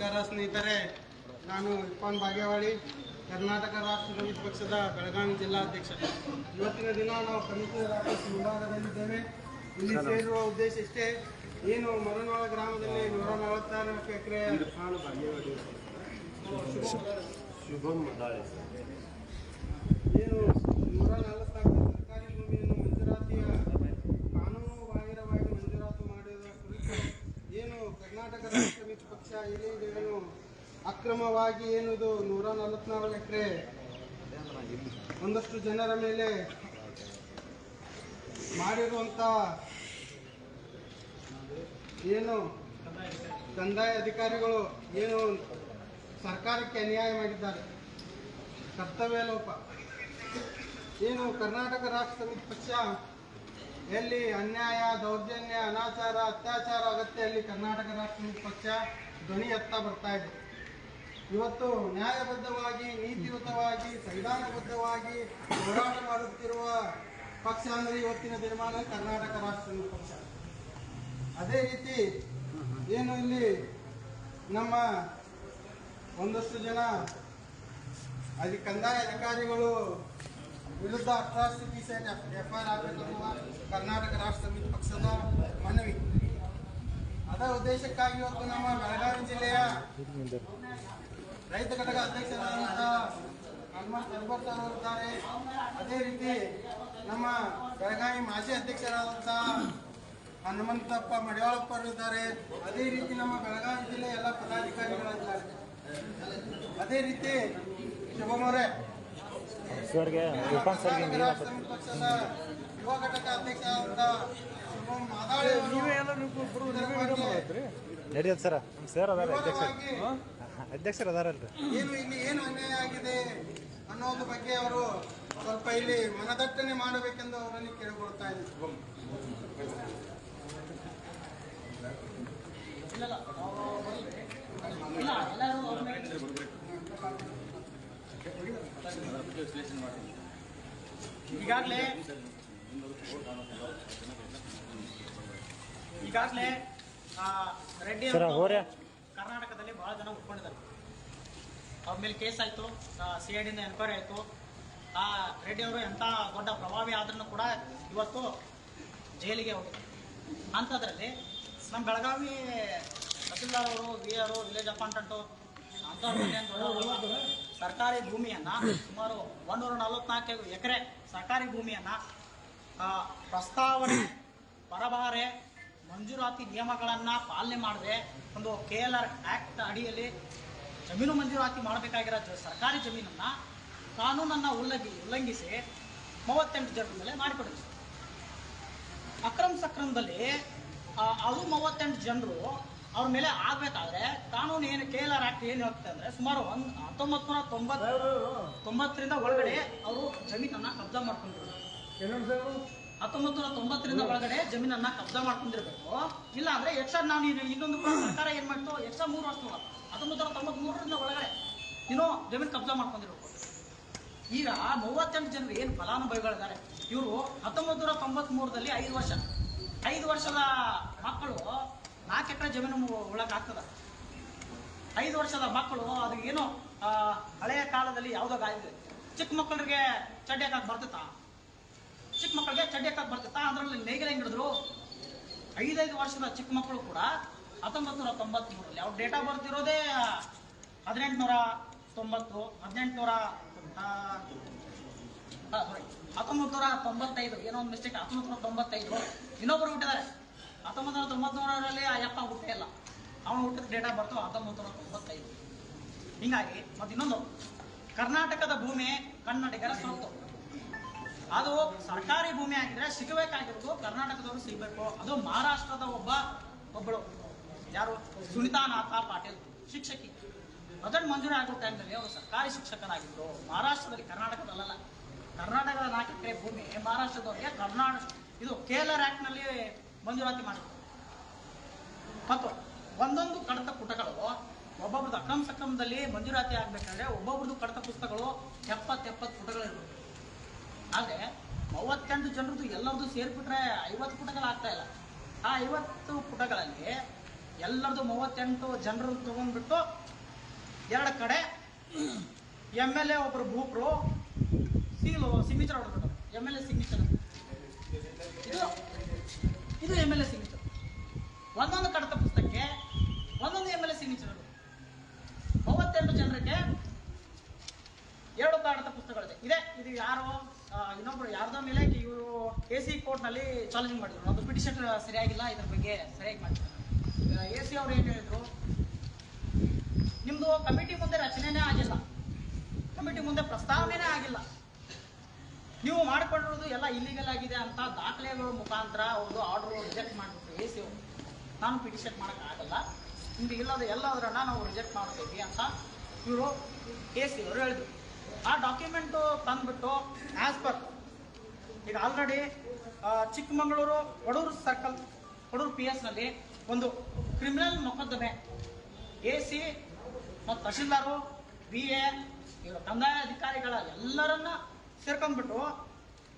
ನಮಸ್ಕಾರ ಸ್ನೇಹಿತರೆ ನಾನು ಇರ್ಫಾನ್ ಭಾಗ್ಯವಾಡಿ ಕರ್ನಾಟಕ ರಾಷ್ಟ್ರ ಸಮಿತಿ ಪಕ್ಷದ ಬೆಳಗಾವಿ ಜಿಲ್ಲಾಧ್ಯಕ್ಷ. ಇವತ್ತಿನ ದಿನ ನಾವು ಕಮಿಷನರ್ ಆಫೀಸ್ ಮುಂಭಾಗದಲ್ಲಿದ್ದೇವೆ. ಇಲ್ಲಿ ಸೇರುವ ಉದ್ದೇಶ ಇಷ್ಟೇ ಏನು ಮರನಾಳ ಗ್ರಾಮದಲ್ಲಿ ನೂರ ನಲವತ್ತಾರು ಎಕರೆ ಶುಭಂ ದಾಳಿ ಏನು ನೂರ ನಲವತ್ತಾರು ಸರ್ಕಾರಿ ಭೂಮಿಯನ್ನು ಮಂಜೂರಾತಿಯ ಕಾನೂನು ಬಾಹಿರವಾಗಿ ಮಂಜೂರಾತು ಮಾಡಿರುವ ಕುರಿತು ಏನು ಕರ್ನಾಟಕ ರಾಷ್ಟ್ರ ಸಮಿತಿ ಪಕ್ಷ ಇಲ್ಲಿ ಏನು ಅಕ್ರಮವಾಗಿ ಏನದು ನೂರ ನಲವತ್ನಾಲ್ಕು ಎಕರೆ ಒಂದಷ್ಟು ಜನರ ಮೇಲೆ ಮಾಡಿರುವಂತ ಏನು ಕಂದಾಯ ಅಧಿಕಾರಿಗಳು ಏನು ಸರ್ಕಾರಕ್ಕೆ ಅನ್ಯಾಯ ಮಾಡಿದ್ದಾರೆ. ಕರ್ತವ್ಯ ಲೋಪ. ಏನು ಕರ್ನಾಟಕ ರಾಷ್ಟ್ರ ಪಕ್ಷ ಎಲ್ಲಿ ಅನ್ಯಾಯ, ದೌರ್ಜನ್ಯ, ಅನಾಚಾರ, ಅತ್ಯಾಚಾರ ಆಗತ್ತೆ ಅಲ್ಲಿ ಕರ್ನಾಟಕ ರಾಷ್ಟ್ರ ಪಕ್ಷ ಧ್ವನಿ ಎತ್ತ ಬರ್ತಾ ಇದೆ. ಇವತ್ತು ನ್ಯಾಯಬದ್ಧವಾಗಿ, ನೀತಿಯುತವಾಗಿ, ಸಂವಿಧಾನಬದ್ಧವಾಗಿ ಹೋರಾಟ ಮಾಡುತ್ತಿರುವ ಪಕ್ಷ ಅಂದರೆ ಇವತ್ತಿನ ದಿನಮಾನ ಕರ್ನಾಟಕ ರಾಷ್ಟ್ರ ಪಕ್ಷ. ಅದೇ ರೀತಿ ಏನು ಇಲ್ಲಿ ನಮ್ಮ ಒಂದಷ್ಟು ಜನ ಅಲ್ಲಿ ಕಂದಾಯ ಅಧಿಕಾರಿಗಳು ವಿರುದ್ಧ atrocity site F I R Karnataka Rashtra Samithi ಪಕ್ಷದ ಮನವಿ. ಅದರ ಉದ್ದೇಶಕ್ಕಾಗಿ ಇವತ್ತು ನಮ್ಮ ಬೆಳಗಾವಿ ಜಿಲ್ಲೆಯ ರೈತ ಘಟಕ ಅಧ್ಯಕ್ಷರಾದಂತಹ ಹನುಮಂತ್ ಸರ್ಬರ್ ಸರ್ ಅವರಿದ್ದಾರೆ ಅದೇ ರೀತಿ ನಮ್ಮ ಬೆಳಗಾವಿ ಮಾಜಿ ಅಧ್ಯಕ್ಷರಾದಂತಹ ಹನುಮಂತಪ್ಪ ಮಡಿಯಾಳಪ್ಪ ಅವರು ಇದ್ದಾರೆ. ಅದೇ ರೀತಿ ನಮ್ಮ ಬೆಳಗಾವಿ ಜಿಲ್ಲೆಯ ಎಲ್ಲ ಪದಾಧಿಕಾರಿಗಳಿದ್ದಾರೆ ಅದೇ ರೀತಿ ಶುಭಮ್ ಅವರೇ. ಸರ್ಗೆ ಇರ್ಫಾನ್ ಸರ್ಗೆ ಕರ್ನಾಟಕ ರಾಷ್ಟ್ರ ಪಕ್ಷದ ಯುವ ಘಟಕ ಅಧ್ಯಕ್ಷರಾದಂತಹ ಶುಭಮ್ ಮಾದಾಳಿ ಸರ. ಸರ್ ಅದಾರೆ ಅಧ್ಯಕ್ಷ ಅಧ್ಯಕ್ಷರು ಅದಾರಲ್ರಿ ಏನು ಇಲ್ಲಿ ಏನು ಅನ್ಯಾಯ ಆಗಿದೆ ಅನ್ನೋದ್ರ ಬಗ್ಗೆ ಅವರು ಸ್ವಲ್ಪ ಇಲ್ಲಿ ಮನದಟ್ಟಣೆ ಮಾಡಬೇಕೆಂದು ಅವರನ್ನು ಕೇಳಿಕೊಳ್ತಾ ಇದ್ದೀನಿ ಈಗಾಗಲೇ ಈಗಾಗಲೇ ರೆಡ್ಡಿ. ಕರ್ನಾಟಕದಲ್ಲಿ ಬಹಳ ಜನ ಉಟ್ಕೊಂಡಿದ್ದಾರೆ ಅವ್ರ ಮೇಲೆ ಕೇಸ್ ಆಯ್ತು ಸಿ ಐ ಡಿಯಿಂದ ಎನ್ಕ್ವೈರಿ ಆಯ್ತು. ಆ ರೆಡ್ಡಿಯವರು ಎಂಥ ದೊಡ್ಡ ಪ್ರಭಾವಿ ಆದ್ರೂ ಕೂಡ ಇವತ್ತು ಜೈಲಿಗೆ ಹೋಗಿದ್ದಾರೆ. ಅಂಥದ್ರಲ್ಲಿ ನಮ್ಮ ಬೆಳಗಾವಿ ತಹಸೀಲ್ದಾರ್ ಅವರು, ವಿ ಆರ್ ವಿಲೇಜ್ ಅಕೌಂಟೆಂಟು ಅಂಥವ್ರು ಸರ್ಕಾರಿ ಭೂಮಿಯನ್ನ ಸುಮಾರು ಒಂದೂರ ನಲವತ್ನಾಲ್ಕು ಎಕರೆ ಸರ್ಕಾರಿ ಭೂಮಿಯನ್ನ ಪ್ರಸ್ತಾವನೆ, ಪರಭಾರೆ, ಮಂಜೂರಾತಿ ನಿಯಮಗಳನ್ನ ಪಾಲನೆ ಮಾಡದೆ ಒಂದು ಕೆ ಎಲ್ ಆರ್ ಆಕ್ಟ್ ಅಡಿಯಲ್ಲಿ ಜಮೀನು ಮಂಜೂರಾತಿ ಮಾಡಬೇಕಾಗಿರೋ ಸರ್ಕಾರಿ ಜಮೀನನ್ನು ಕಾನೂನನ್ನು ಉಲ್ಲಂಘಿ ಉಲ್ಲಂಘಿಸಿ ಮೂವತ್ತೆಂಟು ಜನರ ಮೇಲೆ ಮಾಡಿಕೊಡಿದ್ರು ಅಕ್ರಮ ಸಕ್ರಮದಲ್ಲಿ ಅದು ಮೂವತ್ತೆಂಟು ಜನರು ಅವ್ರ ಮೇಲೆ ಆಗ್ಬೇಕಾದ್ರೆ ಕಾನೂನು ಏನು ಕೆ ಎಲ್ ಆರ್ ಆಕ್ಟ್ ಏನು ಹೇಳ್ತದೆ ಅಂದರೆ ಸುಮಾರು ಒಂದು ಹತ್ತೊಂಬತ್ತು ನೂರ ತೊಂಬತ್ತು ತೊಂಬತ್ತರಿಂದ ಒಳಗಡೆ ಅವರು ಜಮೀನನ್ನ ಕಬ್ಜಾ ಮಾಡ್ಕೊಂಡಿದ್ರು ಹತ್ತೊಂಬತ್ತು ನೂರ ತೊಂಬತ್ತರಿಂದ ಒಳಗಡೆ ಜಮೀನನ್ನ ಕಬ್ಜಾ ಮಾಡ್ಕೊಂಡಿರ್ಬೇಕು. ಇಲ್ಲ ಅಂದ್ರೆ ಎಕ್ಸ್ಟ್ರಾ ನೀನು ಇನ್ನೊಂದು ಸರ್ಕಾರ ಏನ್ ಮಾಡ್ತು? ಎಕ್ಸ್ಟ್ರಾ ಮೂರು ವರ್ಷ ಹತ್ತೊಂಬತ್ತು ನೂರ ತೊಂಬತ್ತ್ ಮೂರರಿಂದ ಒಳಗಡೆ ನೀನು ಜಮೀನು ಕಬ್ಜಾ ಮಾಡ್ಕೊಂಡಿರ್ಬೇಕು. ಈಗ ಮೂವತ್ತೆಂಟು ಜನರು ಏನು ಫಲಾನುಭವಿಗಳಿದ್ದಾರೆ? ಇವರು ಹತ್ತೊಂಬತ್ತು ನೂರ ತೊಂಬತ್ತ್ ಮೂರದಲ್ಲಿ ಐದು ವರ್ಷ. ಐದು ವರ್ಷದ ಮಕ್ಕಳು ನಾಲ್ಕು ಎಕರೆ ಜಮೀನು ಒಳಗೆ ಆಗ್ತದ ಐದು ವರ್ಷದ ಮಕ್ಕಳು ಅದಕ್ಕೆ ಏನೋ ಹಳೆಯ ಕಾಲದಲ್ಲಿ ಯಾವುದೋ ಗಾಯ ಚಿಕ್ಕ ಮಕ್ಕಳಿಗೆ ಚಡ್ಡಿ ಹಾಕಕ್ಕೆ ಬರ್ತಿತ್ತಾ ಚಿಕ್ಕ ಮಕ್ಕಳಿಗೆ ಚಡ್ಡಿ ಹಾಕಕ್ಕೆ ಬರ್ತಿತ್ತಾ. ಅದರಲ್ಲಿ ನೇಗಿಲ ಹೆಂಗ್ ಹಿಡಿದ್ರು? ಐದೈದು ವರ್ಷದ ಚಿಕ್ಕ ಮಕ್ಕಳು ಕೂಡ ಹತ್ತೊಂಬತ್ತು ನೂರ ತೊಂಬತ್ತ್ ಮೂರಲ್ಲಿ ಅವ್ರ ಡೇಟಾ ಬರ್ತಿರೋದೇ ಹದಿನೆಂಟುನೂರ ತೊಂಬತ್ತು, ಹದಿನೆಂಟುನೂರ ಹತ್ತೊಂಬತ್ತು ನೂರ ತೊಂಬತ್ತೈದು. ಏನೋ ಒಂದು ಮಿಸ್ಟೇಕ್ ಹತ್ತೊಂಬತ್ತು ನೂರ ತೊಂಬತ್ತೈದು. ಇನ್ನೊಬ್ಬರು ಹುಟ್ಟಿದ್ದಾರೆ. ಹತ್ತೊಂಬತ್ತು ನೂರ ತೊಂಬತ್ಮೂರರಲ್ಲಿ ಆ ಯಪ್ಪ ಹುಟ್ಟೇ ಇಲ್ಲ. ಅವನು ಹುಟ್ಟಿದ ಡೇಟಾ ಬರ್ತು ಹತ್ತೊಂಬತ್ತು ನೂರ ತೊಂಬತ್ತೈದು. ಹೀಗಾಗಿ ಮತ್ತಿನ್ನೊಂದು. ಕರ್ನಾಟಕದ ಭೂಮಿ ಕನ್ನಡಿಗರ ಸ್ವತ್ತು. ಅದು ಸರ್ಕಾರಿ ಭೂಮಿ ಆಗಿದ್ರೆ ಸಿಗಬೇಕಾಗಿರೋದು ಕರ್ನಾಟಕದವರು ಸಿಗಬೇಕು. ಅದು ಮಹಾರಾಷ್ಟ್ರದ ಒಬ್ಬ ಒಬ್ಬಳು ಯಾರು? ಸುನಿತಾ ನಾಥ ಪಾಟೀಲ್, ಶಿಕ್ಷಕಿ. ಬಜೆಟ್ ಮಂಜೂರಿ ಆಗೋ ಟೈಮ್ನಲ್ಲಿ ಅವರು ಸರ್ಕಾರಿ ಶಿಕ್ಷಕರಾಗಿದ್ದರು ಮಹಾರಾಷ್ಟ್ರದಲ್ಲಿ ಕರ್ನಾಟಕದಲ್ಲ ಕರ್ನಾಟಕದ ನಾಲ್ಕು ಭೂಮಿ, ಮಹಾರಾಷ್ಟ್ರದವರಿಗೆ ಕರ್ನಾಟಕ ಇದು ಕೇಲರ್ ಆ್ಯಕ್ಟ್ನಲ್ಲಿ ಮಂಜೂರಾತಿ ಮಾಡಿದ್ರು. ಮತ್ತು ಒಂದೊಂದು ಕಡತ ಪುಟಗಳು ಒಬ್ಬೊಬ್ರದ್ದು ಅಕ್ರಮ ಸಕ್ರಮದಲ್ಲಿ ಮಂಜೂರಾತಿ ಆಗಬೇಕಾದ್ರೆ ಒಬ್ಬೊಬ್ರದ್ದು ಕಡತ ಪುಸ್ತಕಗಳು ಎಪ್ಪತ್ತೆಪ್ಪತ್ತು ಎಪ್ಪತ್ತು ಪುಟಗಳಿರ್ಬೇಕು. ಆದರೆ ಮೂವತ್ತೆಂಟು ಜನರದ್ದು ಎಲ್ಲರದ್ದು ಸೇರಿಬಿಟ್ರೆ ಐವತ್ತು ಪುಟಗಳು ಆಗ್ತಾ ಇಲ್ಲ. ಆ ಐವತ್ತು ಪುಟಗಳಲ್ಲಿ ಎಲ್ಲರದ್ದು ಮೂವತ್ತೆಂಟು ಜನರು ತಗೊಂಡ್ಬಿಟ್ಟು ಎರಡು ಕಡೆ ಎಂ ಎಲ್ ಎ ಒಬ್ಬರು ಭೂಪ್ರು ಸೀಲು ಸಿಗ್ನೇಚರ್ ಹೊಡೆದ್ಬಿಟ್ಟು ಎಂ ಎಲ್ ಎ ಸಿಗ್ನೇಚರ್ ಇದು ಇದು ಎಂ ಎಲ್ ಎ ಸಿಗ್ನೇಚರ್ ಒಂದೊಂದು ಕಡತ ಪುಸ್ತಕಕ್ಕೆ ಒಂದೊಂದು ಎಂ ಎಲ್ ಎ ಸಿಗ್ನೇಚರ್ ಮೂವತ್ತೆಂಟು ಜನರಿಗೆ ಎರಡು ಕಾಡತ ಪುಸ್ತಕಗಳಿದೆ. ಇದೆ ಇದು ಯಾರು? ಇನ್ನೊಬ್ರು ಯಾರ್ದೋ ಮೇಲೆ ಇವರು ಎ ಸಿ ಕೋರ್ಟ್ನಲ್ಲಿ ಚಾಲೆಂಜ್ ಮಾಡಿದ್ರು. ಅದು ಪಿಟಿಷನ್ ಸರಿಯಾಗಿಲ್ಲ, ಇದ್ರ ಬಗ್ಗೆ ಸರಿಯಾಗಿ ಮಾಡಿದ್ರು ಎ ಸಿ ಅವ್ರು ಏನು ಹೇಳಿದ್ರು? ನಿಮ್ದು ಕಮಿಟಿ ಮುಂದೆ ರಚನೆನೇ ಆಗಿಲ್ಲ. ಕಮಿಟಿ ಮುಂದೆ ಪ್ರಸ್ತಾವನೆನೇ ಆಗಿಲ್ಲ. ನೀವು ಮಾಡ್ಕೊಂಡಿರೋದು ಎಲ್ಲ ಇಲ್ಲಿಗಲ್ ಆಗಿದೆ ಅಂತ ದಾಖಲೆಗಳ ಮುಖಾಂತರ ಅವ್ರದ್ದು ಆರ್ಡರ್ ರಿಜೆಕ್ಟ್ ಮಾಡಿಬಿಟ್ರು ಎ ಸಿ ನಾನು ಪಿಟಿಷನ್ ಮಾಡೋಕ್ಕಾಗಲ್ಲ ನಿಮ್ದು ಇಲ್ಲದ ಎಲ್ಲದರನ್ನ ನಾವು ರಿಜೆಕ್ಟ್ ಮಾಡ್ತೀವಿ ಅಂತ ಇವರು ಎ ಸಿ ಅವರು ಹೇಳಿದ್ರು. ಆ ಡಾಕ್ಯುಮೆಂಟು ತಂದುಬಿಟ್ಟು ಆ್ಯಸ್ ಪರ್ ಈಗ already Chikkamagaluru Kodur circle Kodur P ಎಸ್ನಲ್ಲಿ ಒಂದು ಕ್ರಿಮಿನಲ್ ಮೊಕದ್ದಮೆ. ಎ ಸಿ ಮತ್ತು ತಹಶೀಲ್ದಾರು ಬಿ ಎ ಇವರು ಕಂದಾಯ ಅಧಿಕಾರಿಗಳ ಎಲ್ಲರನ್ನ ಸೇರ್ಕೊಂಡ್ಬಿಟ್ಟು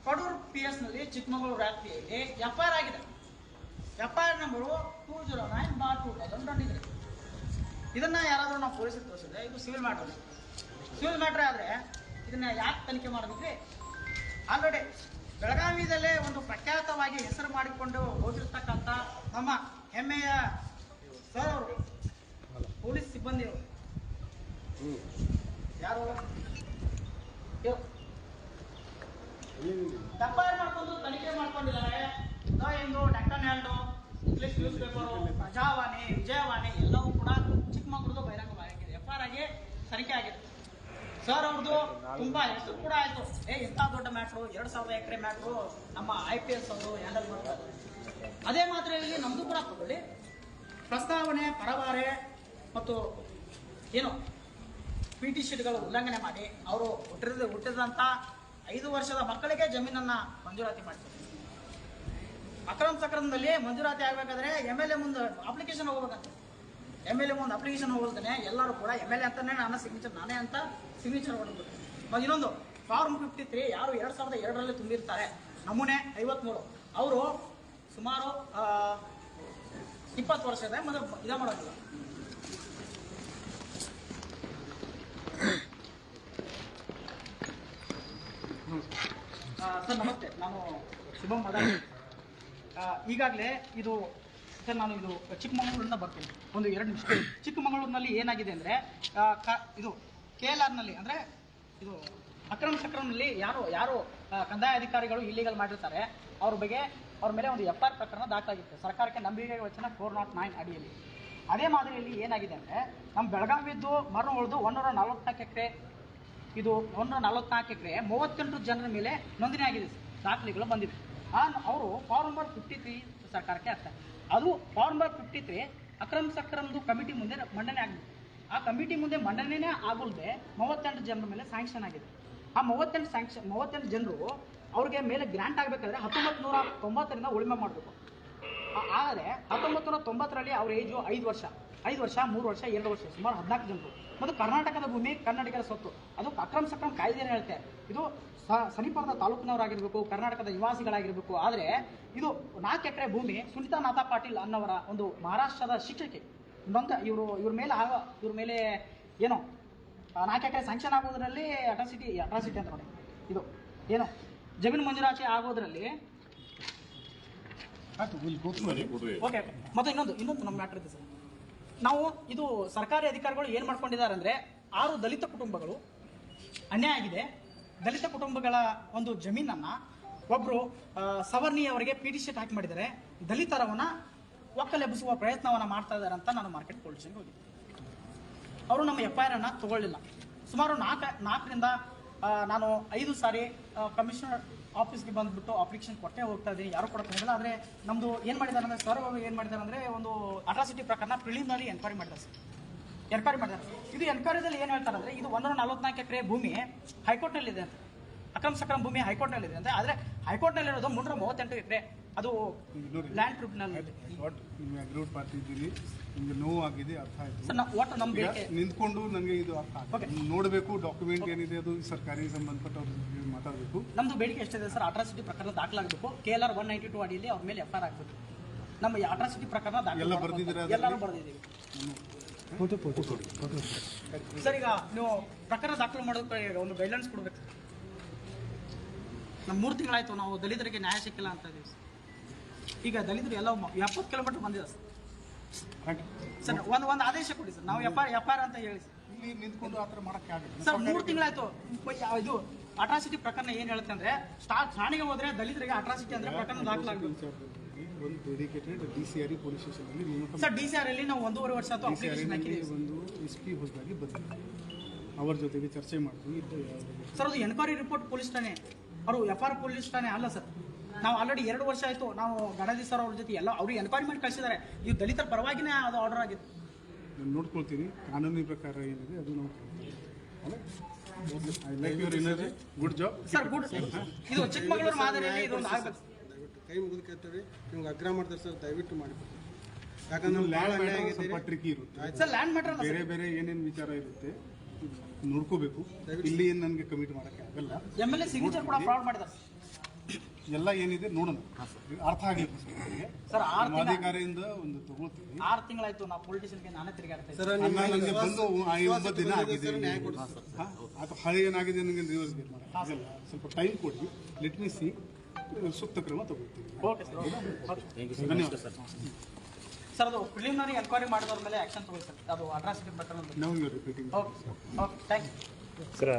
ಕಡೂರು ಪಿ ಎಸ್ನಲ್ಲಿ ಚಿಕ್ಕಮಗಳೂರು ವ್ಯಾಪ್ತಿಯಲ್ಲಿ ಎಫ್ ಐ ಆರ್ ಆಗಿದೆ. F I R number two zero nine bar two thousand twenty three ಇದನ್ನ ಯಾರಾದರೂ ನಾವು ಪೊಲೀಸರಿಗೆ ತೋರಿಸಿದ್ರೆ ಇದು ಸಿವಿಲ್ ಮ್ಯಾಟ್ರ್ ಸಿವಿಲ್ ಮ್ಯಾಟ್ರ್ ಆದರೆ ಇದನ್ನ ಯಾಕೆ ತನಿಖೆ ಮಾಡಬೇಕ್ರಿ? ಆಲ್ರೆಡಿ ಬೆಳಗಾವಿದಲ್ಲೇ ಒಂದು ಪ್ರಖ್ಯಾತವಾಗಿ ಹೆಸರು ಮಾಡಿಕೊಂಡು ಹೋಗಿರ್ತಕ್ಕಂಥ ನಮ್ಮ ಹೆಮ್ಮೆಯ ಸರ್ ಅವರು, ಪೊಲೀಸ್ ಸಿಬ್ಬಂದಿಯವರು. ಯಾರು. ಎಫ್ಐಆರ್ ಮಾಡ್ಕೊಂಡು ತನಿಖೆ ಮಾಡ್ಕೊಂಡಿದ್ದಾರೆ. ಇಂದು ಡಾಕ್ಟರ್ hand English news paper Prajavani, Vijayavani, ಎಲ್ಲವೂ ಕೂಡ ಚಿಕ್ಕಮಗಳೂರು ಬಹಿರಂಗವಾಗಿದೆ ಎಫ್ ಆರ್ ಆಗಿ ತನಿಖೆ ಆಗಿದೆ ಸರ್ ಅವ್ರದ್ದು ತುಂಬಾ ಹೆಸರು ಕೂಡ ಆಯ್ತು. ಏ ಇಂಥ ದೊಡ್ಡ ಮ್ಯಾಟ್ರು ಎರಡ್ ಸಾವಿರದ ಎಕರೆ ಮ್ಯಾಟ್ರು ನಮ್ಮ ಐ ಪಿ ಎಸ್ ಅವರು ಹ್ಯಾಂಡಲ್ ಮಾಡ್ತಾರೆ. ಅದೇ ಮಾತ್ರ ಇಲ್ಲಿ ನಮ್ದು ಕೂಡ ತಗೊಳ್ಳಿ. ಪ್ರಸ್ತಾವನೆ, ಪರವಾರೆ ಮತ್ತು ಏನು ಪಿ ಟಿ ಶೀಟ್ಗಳು ಉಲ್ಲಂಘನೆ ಮಾಡಿ ಅವರು ಹುಟ್ಟಿದ, ಹುಟ್ಟಿದಂಥ ಐದು ವರ್ಷದ ಮಕ್ಕಳಿಗೆ ಜಮೀನನ್ನ ಮಂಜೂರಾತಿ ಮಾಡ್ತಾರೆ. ಅಕ್ರಮ ಸಕ್ರಮದಲ್ಲಿ ಮಂಜೂರಾತಿ ಆಗ್ಬೇಕಾದ್ರೆ ಎಂ ಎಲ್ ಎ ಮುಂದೆ ಅಪ್ಲಿಕೇಶನ್ ಹೋಗ್ಬೇಕಂತ. ಎಂ ಎಲ್ ಎ ಒಂದು ಅಪ್ಲಿಕೇಶನ್ ಹೋಗ್ತಾನೆ ಎಲ್ಲರೂ ಕೂಡ ಎಂ ಎಲ್ ಎ ಅಂತಾನೆ ನನ್ನ ಸಿಗ್ನೇಚರ್ ನಾನೇ ಅಂತ ಸಿಗ್ನೇಚರ್ ಹೊಡೆದ್ಬಿಟ್ಟು ಮತ್ತು ಇನ್ನೊಂದು ಫಾರ್ಮ್ ಫಿಫ್ಟಿ ತ್ರೀ ಯಾರು ಎರಡು ಸಾವಿರದ ಎರಡರಲ್ಲಿ ತುಂಬಿರ್ತಾರೆ. ನಮೂನೆ ಐವತ್ಮೂರು. ಅವರು ಸುಮಾರು ಇಪ್ಪತ್ತು ವರ್ಷ ಇದೆ, ಮತ್ತೆ ಇದ ಮಾಡೋದಿಲ್ಲ ಸರ್, ನಮಸ್ತೆ. ನಾನು ಶುಭಂ ಮದ ಈಗಾಗಲೇ ಇದು ಸರ್ ನಾನು ಇದು ಚಿಕ್ಕಮಗಳೂರಿಂದ ಬರ್ತೀನಿ. ಒಂದು ಎರಡು ನಿಮಿಷ. ಚಿಕ್ಕಮಗಳೂರಿನಲ್ಲಿ ಏನಾಗಿದೆ ಅಂದರೆ ಇದು ಕೆ ಎಲ್ ಆರ್ನಲ್ಲಿ ಅಂದರೆ ಇದು ಅಕ್ರಮ ಸಕ್ರಮದಲ್ಲಿ ಯಾರು ಯಾರು ಕಂದಾಯ ಅಧಿಕಾರಿಗಳು ಇಲ್ಲಿಗಲ್ ಮಾಡಿರ್ತಾರೆ. ಅವ್ರ ಬಗ್ಗೆ ಅವ್ರ ಮೇಲೆ ಒಂದು ಎಫ್ ಆರ್ ಪ್ರಕರಣ ದಾಖಲಾಗಿತ್ತು. ಸರ್ಕಾರಕ್ಕೆ ನಂಬಿಕೆ ವಚನ ಫೋರ್ ನಾಟ್ ನೈನ್ ಅಡಿಯಲ್ಲಿ. ಅದೇ ಮಾದರಿಯಲ್ಲಿ ಏನಾಗಿದೆ ಅಂದರೆ ನಮ್ಮ ಬೆಳಗಾವಿದ್ದು ಮರಣ ಉಳಿದು ಒಂದೂರ ನಲವತ್ನಾಲ್ಕು ಎಕರೆ, ಇದು ಒಂದೂರ ನಲವತ್ನಾಲ್ಕು ಎಕರೆ ಮೂವತ್ತೆಂಟು ಜನರ ಮೇಲೆ ನೋಂದಣಿ ಆಗಿದೆ. ದಾಖಲೆಗಳು ಬಂದಿವೆ. ಅವರು ಫಾರ್ಮ್ ನಂಬರ್ ಫಿಫ್ಟಿ ತ್ರೀ ಸರ್ಕಾರಕ್ಕೆ ಆಗ್ತಾರೆ ಅದು ಫಾರ್ಮ್ ನಂಬರ್ ಫಿಫ್ಟಿ ತ್ರೀ ಅಕ್ರಮ್ ಸಕ್ರಮದು ಕಮಿಟಿ ಮುಂದೆ ಮಂಡನೆ ಆಗಿದೆ. ಆ ಕಮಿಟಿ ಮುಂದೆ ಮಂಡನೆನೇ ಆಗಲ್ದೆ ಮೂವತ್ತೆಂಟು ಜನರ ಮೇಲೆ ಸ್ಯಾಂಕ್ಷನ್ ಆಗಿದೆ. ಆ ಮೂವತ್ತೆಂಟು ಸ್ಯಾಂಕ್ಷನ್ ಮೂವತ್ತೆಂಟು ಜನರು ಅವ್ರಿಗೆ ಮೇಲೆ ಗ್ರಾಂಟ್ ಆಗಬೇಕಾದ್ರೆ ಹತ್ತೊಂಬತ್ತು ನೂರ ತೊಂಬತ್ತರಿಂದ ಉಳಿಮೆ ಮಾಡಬೇಕು. ಆದರೆ ಹತ್ತೊಂಬತ್ತು ನೂರ ತೊಂಬತ್ತರಲ್ಲಿ ಅವ್ರ ಏಜು ಐದು ವರ್ಷ ಐದು ವರ್ಷ, ಮೂರು ವರ್ಷ, ಎರಡು ವರ್ಷ, ಸುಮಾರು ಹದಿನಾಲ್ಕು ಜನರು. ಮತ್ತು ಕರ್ನಾಟಕದ ಭೂಮಿ ಕನ್ನಡಿಗರ ಸ್ವತ್ತು. ಅದು ಅಕ್ರಮ ಸಕ್ರಮ ಕಾಯ್ದೆನೇ ಹೇಳುತ್ತೆ ಇದು ಸಮೀಪದ ತಾಲೂಕಿನವರಾಗಿರ್ಬೇಕು ಕರ್ನಾಟಕದ ನಿವಾಸಿಗಳಾಗಿರ್ಬೇಕು. ಆದರೆ ಇದು ನಾಲ್ಕು ಎಕರೆ ಭೂಮಿ ಸುನಿತಾ ನಾಥಾ ಪಾಟೀಲ್ ಅನ್ನೋರ ಒಂದು ಮಹಾರಾಷ್ಟ್ರದ ಶಿಕ್ಷಕಿ. ನೊಂದ ಇವರು ಇವ್ರ ಮೇಲೆ ಆಗ ಇವ್ರ ಮೇಲೆ ಏನೋ ನಾಲ್ಕು ಎಕರೆ ಸ್ಯಾಂಕ್ಷನ್ ಆಗೋದ್ರಲ್ಲಿ ಅಟ್ರಾಸಿಟಿ ಅಟ್ರಾಸಿಟಿ ಅಂತ ನೋಡಿ. ಇದು ಏನು? ಜಮೀನು ಮಂಜೂರಾತಿ ಆಗೋದ್ರಲ್ಲಿ ಓಕೆ ಮತ್ತೆ ಇನ್ನೊಂದು ಇನ್ನೊಂದು ನಮ್ಮ ಮ್ಯಾಟ್ರ್ ಇದೆ ಸರ್. ನಾವು ಇದು ಸರ್ಕಾರಿ ಅಧಿಕಾರಿಗಳು ಏನು ಮಾಡ್ಕೊಂಡಿದ್ದಾರೆ ಅಂದರೆ ಆರು ದಲಿತ ಕುಟುಂಬಗಳು ಅನ್ಯಾಯ ಆಗಿದೆ. ದಲಿತ ಕುಟುಂಬಗಳ ಒಂದು ಜಮೀನನ್ನು ಒಬ್ಬರು ಸವರ್ಣಿ ಅವರಿಗೆ ಪಿ ಟಿ ಶೀಟ್ ಹಾಕಿ ಮಾಡಿದ್ದಾರೆ. ದಲಿತರವನ್ನ ಒಕ್ಕಲೆಬ್ಬಿಸುವ ಪ್ರಯತ್ನವನ್ನು ಮಾಡ್ತಾ ಇದ್ದಾರೆ ಅಂತ ನಾನು ಮಾರ್ಕೆಟ್ ಪೊಲೀಸ್ಗೆ ಹೋಗಿದ್ದೆ ಅವರು ನಮ್ಮ ಎಫ್ ಐ ಆರ್ ಅನ್ನು ತಗೊಳ್ಳಿಲ್ಲ. ಸುಮಾರು ನಾಲ್ಕು, ನಾಲ್ಕರಿಂದ ನಾನು ಐದು ಸಾರಿ ಕಮಿಷನರ್ ಆಫೀಸ್ಗೆ ಬಂದ್ಬಿಟ್ಟು ಅಪ್ಲಿಕೇಶನ್ ಕೊಟ್ಟೆ ಹೋಗ್ತಾ ಇದ್ದೀನಿ. ಯಾರು ಕೊಡೋಕೆ ಹೋಗಿಲ್ಲ. ಆದರೆ ನಮ್ಮದು ಏನು ಮಾಡಿದ್ದಾರೆ ಅಂದರೆ ಸರ್ ಅವರು ಏನು ಮಾಡಿದ್ದಾರೆ ಅಂದರೆ ಒಂದು ಅಟ್ರಾಸಿಟಿ ಪ್ರಕರಣ ಪ್ರಿಲಿಮ್ನಲ್ಲಿ ಎನ್ಕ್ವೈರಿ ಮಾಡಿದ್ದಾರೆ ಸರ್. ಎನ್ಕ್ವೈರಿ ಮಾಡಿದ್ದಾರೆ. ಇದು ಎನ್ಕ್ವೈರಿದಲ್ಲಿ ಏನು ಹೇಳ್ತಾರೆ ಅಂದರೆ ಇದು ಒಂದೂರ ನಲವತ್ನಾಲ್ಕು ಎಕರೆ ಭೂಮಿ ಹೈಕೋರ್ಟ್ನಲ್ಲಿದೆ ಅಂತ. ಅಕ್ರಮ ಸಕ್ರಮ ಭೂಮಿ ಹೈಕೋರ್ಟ್ನಲ್ಲಿದೆ ಅಂತ. ಆದರೆ ಹೈಕೋರ್ಟ್ನಲ್ಲಿರೋದು ಮುನ್ನೂರ ಮೂವತ್ತೆಂಟು ಎಕರೆ. ಅದು ಲ್ಯಾಂಡ್ ಟ್ರಿಬ್ಯುನಲ್ ಪಾರ್ಟಿ ಇದ್ದೀರಿ. ನಿಮಗೆ ನೋವು ಆಗಿದೆ ಅರ್ಥ ಆಯ್ತು. ಸರ್ ನಾವು ಒಟ್ಟು ನಮ್ಮ ಬೇಕೆ ನಿಂತ್ಕೊಂಡು ನನಗೆ ಇದು ಅರ್ಥ ನೀವು ನೋಡಬೇಕು ಡಾಕ್ಯುಮೆಂಟ್ ಏನಿದೆ ಅದು ಸರ್ಕಾರಿ ಸಂಬಂಧಪಟ್ಟವ್ರ ಜೊತೆ ಮಾತಾಡಬೇಕು. ನಮ್ದು ಬೇಡಿಕೆ ಎಷ್ಟಿದೆ ಸರ್ ಅಟ್ರಾಸಿಟಿ ಪ್ರಕರಣ ದಾಖಲಾಗಬೇಕು. K L R one ninety two ಅಡಿಯಲ್ಲಿ ಅವ್ರ ಮೇಲೆ ಎಫ್ ಆರ್ ಆಗಬೇಕು ನಮ್ಮ ಅಟ್ರಾಸಿಟಿ ಪ್ರಕರಣ ದಾಖಲು ಎಲ್ಲ. ಬರ್ದಿದ್ದೀರಾ ಬರ್ದಿದ್ದೀವಿ. ಸರ್ ಈಗ ನೀವು ಪ್ರಕರಣ ದಾಖಲು ಮಾಡೋದಕ್ಕೆ ಒಂದು ಗೈಡ್ಲೈನ್ಸ್ ಕೊಡ್ಬೇಕು. ನಮ್ಮ ಮೂರು ತಿಂಗಳಾಯ್ತು ನಾವು ದಲಿತರಿಗೆ ನ್ಯಾಯ ಸಿಕ್ಕಿಲ್ಲ ಅಂತ ಇದೀವಿ ಸರ್. ಈಗ ದಲಿತರು ಎಲ್ಲ ಎಪ್ಪತ್ತು ಕಿಲೋಮೀಟರ್ ಬಂದಿದೆ ಸರ್. ಸರ್ ಒಂದು ಒಂದು ಆದೇಶ ಕೊಡಿ ಸರ್. ನಾವು ವ್ಯಾಪಾರ ಅಂತ ಹೇಳಿ ಸರ್. ಇಲ್ಲಿ ನಿಂತ್ಕೊಂಡು ಆ ಥರ ಮಾಡಕ್ಕೆ ಸರ್ ಮೂರು ತಿಂಗಳಾಯ್ತು. ಇದು ಅಟ್ರಾಸಿಟಿ ಪ್ರಕರಣ ಏನ್ ಹೇಳುತ್ತೆ ಅಂದ್ರೆ ಸ್ಟಾರ್ ಠಾಣೆಗೆ ಹೋದ್ರೆ ದಲಿತರಿಗೆ ಅಟ್ರಾಸಿಟಿ ಅಂದ್ರೆ ಪ್ರಕರಣ ದಾಖಲಾಗಬೇಕು. ಒಂದು dedicated D C R police ಸ್ಟೇಷನಲ್ಲಿ ನೇಮಕ ಸರ್ ಡಿ ಸಿ ಆರ್ ಅಲ್ಲಿ ನಾವು ಒಂದೂವರೆ ವರ್ಷ ಆಯ್ತು ಅಪ್ಲಿಕೇಶನ್ ಹಾಕಿದ್ದೀವಿ ಒಂದು ಎಸ್ ಪಿ ಹೊಸದಾಗಿ ಬಂದಿದೆ. ಅವರ ಜೊತೆಗೆ ಚರ್ಚೆ ಮಾಡ್ತೀವಿ. ಸರ್ ಅದು ಎನ್ಕ್ವೈರಿ ರಿಪೋರ್ಟ್ ಪೊಲೀಸ್ ಠಾಣೆ. ಅವರು ಎಫ್ ಆರ್ ಪೊಲೀಸ್ ಠಾಣೆ ಅಲ್ಲ ಸರ್. ನಾವು ಆಲ್ರೆಡಿ ಎರಡು ವರ್ಷ ಆಯಿತು ನಾವು ಗಣಾಧಿ ಸರ್ ಅವ್ರ ಜೊತೆ ಎಲ್ಲ ಅವ್ರಿಗೆ ಎನ್ಕ್ವೈರಿ ಮಾಡಿ ಕಳಿಸಿದ್ದಾರೆ. ಇದು ದಲಿತರ ಪರವಾಗಿನೇ ಅದು ಆರ್ಡರ್ ಆಗಿದೆ ನಾನು ನೋಡ್ಕೊಳ್ತೀನಿ ಕಾನೂನಿ ಪ್ರಕಾರ ಏನಿದೆ ಅದು ನಾವು I like your energy good job sir good ಇದು ಚಿಕ್ಕಮಗಳೂರು ಮಾದರಿಯಲ್ಲಿ ಇದೊಂದು ಆಗ್ಬೇಕು. ದಯವಿಟ್ಟು ಕೈ ಮುಗಿದು ಕೇಳ್ತೀವಿ ನಿಮ್ಗೆ ಅಗ್ರಹ ಮಾಡ್ತಾರೆ ಸರ್ ದಯವಿಟ್ಟು ಮಾಡಿಕೊಡಿ ಯಾಕಂದ್ರೆ ಭಾಳ ಸ್ವಲ್ಪ ಟ್ರಿಕಿ ಇರುತ್ತೆ. ಸರ್ ಲ್ಯಾಂಡ್ ಮ್ಯಾಟರ್ ಬೇರೆ ಬೇರೆ ಏನೇನು ವಿಚಾರ ಇರುತ್ತೆ ನೋಡ್ಕೋಬೇಕು. ಇಲ್ಲಿ ಏನು ನನಗೆ ಕಮಿಟ್ ಮಾಡೋಕ್ಕೆ ಆಗಲ್ಲ. ಎಂ ಎಲ್ ಎ ಸಿಗ್ನೇಚರ್ ಕೂಡ ಫ್ರಾಡ್ ಮಾಡಿದ್ದಾರೆ. ಎಲ್ಲ ಏನಿದೆ ನೋಡೋಣ. ಅರ್ಥ ಆಗಲಿಕ್ಕೆ ಸರ್ ಆರು ಅಧಿಕಾರಿಯಿಂದ ಒಂದು ತಗೊಳ್ತೀವಿ. ಆರು ತಿಂಗಳಾಯ್ತು ನಾವು ಪೊಲಿಟಿಷಿಯನ್ಗೆ ನಾನೇ ತಿರುಗಾಡ್ತಾ ಇದ್ದೀನಿ. ಸರ್ ನನಗೆ ಬಂದು ಒಂಬತ್ತು ದಿನ ಆಗಿದೆ. ಸರ್. ಸರ್. ಅದು ಹಳೆ ಏನಾಗಿದೆ ನನಗೆ ರಿವರ್ಸ್ ಮಾಡಿ ಆಗಲ್ಲ ಸ್ವಲ್ಪ ಟೈಮ್ ಕೊಡಿ. ಲೆಟ್ ಮಿ ಸಿ ಸೂಕ್ತ ಕ್ರಮ ತಗೊಳ್ತೀವಿ ಓಕೆ ಸರ್. ಓಕೆ. ಧನ್ಯವಾದ. ಸರ್ ಅದು ಪ್ರಿಲಿಮಿನರಿ ಎನ್ಕ್ವೈರಿ ಮಾಡಿದವ್ರ ಮೇಲೆ ಆಕ್ಷನ್ ತಗೊಳ್ಳಿ ಸರ್ ಅದು ಅಡ್ರೆಸ್ ಪ್ರಕರಣ ನಾವು you repeating okay okay thank you sir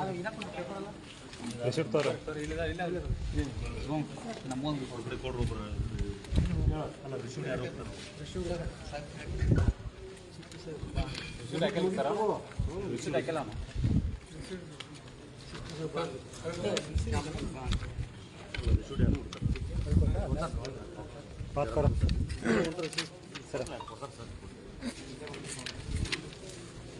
ಅದು ಇನ್ನೊಂದು ಪೇಪರ್ ಅಲ್ಲ? ರಿಸಿಪ್ಟ್ ತೋರ ಬಾತ್ ಕರ ಸರ್ ಸರ್